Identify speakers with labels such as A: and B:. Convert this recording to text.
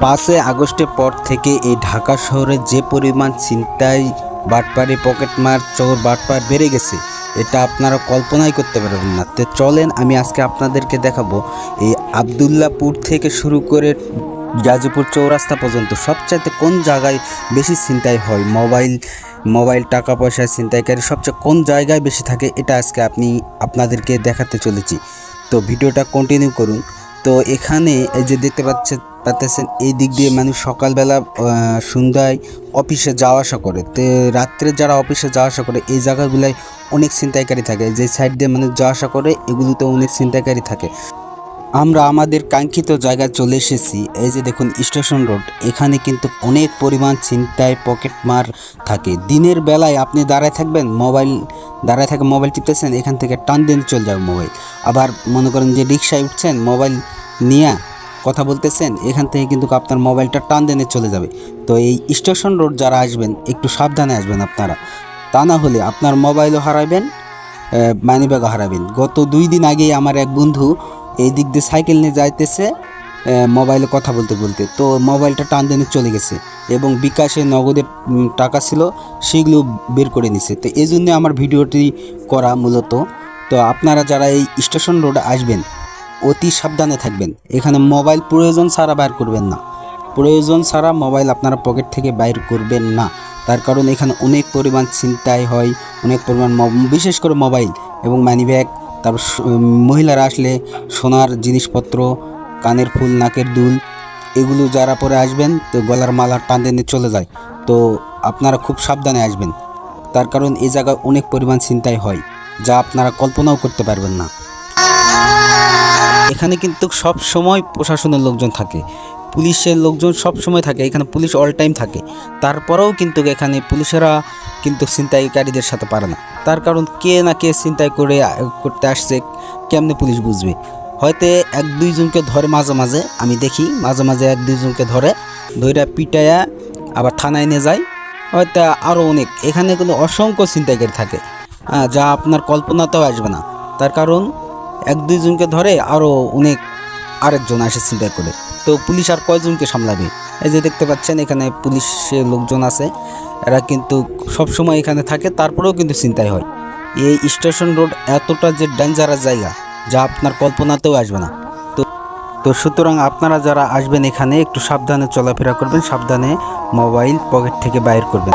A: পাঁচই আগস্টের পর থেকে এই ঢাকা শহরে যে পরিমাণ ছিনতাই বাটপারি পকেটমার, চোর বাটপার বেড়ে গেছে, এটা আপনারা কল্পনাই করতে পারবেন না। তো চলেন, আমি আজকে আপনাদেরকে দেখাবো এই আবদুল্লাপুর থেকে শুরু করে গাজীপুর চৌরাস্তা পর্যন্ত সবচাইতে কোন জায়গায় বেশি ছিনতাই হয়? মোবাইল মোবাইল টাকা পয়সা ছিনতাইকারী সবচেয়ে কোন জায়গায় বেশি থাকে? এটা আজকে আপনি, আপনাদেরকে দেখাতে চলেছি। তো ভিডিওটা কন্টিনিউ করুন। তো এখানে এই যে দেখতে পাচ্ছে পাচ্ছেন এই দিক দিয়ে মানুষ সকালবেলা সন্ধ্যায় অফিসে যাওয়া আসা করে। তো রাত্রে যারা অফিসে যাওয়া আসা করে, এই জায়গাগুলাই অনেক ছিনতাইকারী থাকে। যে সাইড দিয়ে মানুষ যাওয়া আসা করে এগুলোতে অনেক ছিনতাইকারী থাকে। আমরা আমাদের কাঙ্ক্ষিত জায়গায় চলে এসেছি। এই যে দেখুন, স্টেশন রোড। এখানে কিন্তু অনেক পরিমাণ ছিনতাই, পকেট মার থাকে। দিনের বেলায় আপনি দাঁড়ায় থাকবেন, মোবাইল, দাঁড়ায় থাকে মোবাইল টিপতেছেন, এখান থেকে টান দিন চলে যাবে মোবাইল। আবার মনে করেন যে রিক্সায় উঠছেন, মোবাইল নিয়ে কথা বলতেছেন, এখান থেকে কিন্তু আপনার মোবাইলটা টান দেনে চলে যাবে। তো এই স্টেশন রোড যারা আসবেন, একটু সাবধানে আসবেন আপনারা। তা না হলে আপনার মোবাইলও হারাবেন মানি ব্যাগও হারাবেন। গত দুই দিন আগেই আমার এক বন্ধু এই দিক দিয়ে সাইকেল নিয়ে যাইতেছে মোবাইলে কথা বলতে বলতে। তো মোবাইলটা টান দেনে চলে গেছে এবং বিকাশে নগদের টাকা ছিল, সেগুলো বের করে নিছে। তো এই জন্য আমার ভিডিওটি করা মূলত। তো আপনারা যারা এই স্টেশন রোডে আসবেন অতি সাবধানে থাকবেন। এখানে মোবাইল প্রয়োজন ছাড়া বাইর করবেন না। প্রয়োজন ছাড়া মোবাইল আপনারা পকেট থেকে বাইর করবেন না। তার কারণ এখানে অনেক পরিমাণ ছিনতাই হয়, অনেক পরিমাণ বিশেষ করে মোবাইল এবং মানি ব্যাগ তারপর মহিলারা আসলে সোনার জিনিসপত্র, কানের ফুল, নাকের দুল, এগুলো যারা পরে আসবেন, তো গলার মালা টান দিয়ে চলে যায়। তো আপনারা খুব সাবধানে আসবেন। তার কারণ এই জায়গায় অনেক পরিমাণ ছিনতাই হয়, যা আপনারা কল্পনাও করতে পারবেন না। এখানে কিন্তু সব সময় প্রশাসনের লোকজন থাকে। পুলিশের লোকজন সব সময় থাকে। এখানে পুলিশ অল টাইম থাকে। তারপরেও কিন্তু এখানে পুলিশেরা কিন্তু ছিনতাইকারীদের সাথে পারে না। তার কারণ কে না কে ছিনতাই করে করতে আসছে, কেমনে পুলিশ বুঝবে? হয়তো এক দুইজনকে ধরে মাঝে মাঝে, আমি দেখি মাঝে মাঝে এক দুইজনকে ধরে, ধইরা পিটায়া আবার থানায় নিয়ে যায়। হয়তো আরও অনেক। এখানে কিন্তু অসংখ্য ছিনতাইকারী থাকে। যা আপনার কল্পনাতেও আসবে না। তার কারণ এক দুইজনকে ধরে আরও অনেক আরেকজন আসে চিন্তা করে। তো পুলিশ আর কয়জনকে সামলাবে? এই যে দেখতে পাচ্ছেন, এখানে পুলিশের লোকজন আছে। এরা কিন্তু সব সময় এখানে থাকে, তারপরেও কিন্তু চিন্তাই হয়। এই স্টেশন রোড এতটা যে ডেঞ্জারাস জায়গা, যা আপনার কল্পনাতেও আসবে না। তো তো সুতরাং আপনারা যারা আসবেন এখানে, একটু সাবধানে চলাফেরা করবেন, সাবধানে মোবাইল পকেট থেকে বাইর করবেন।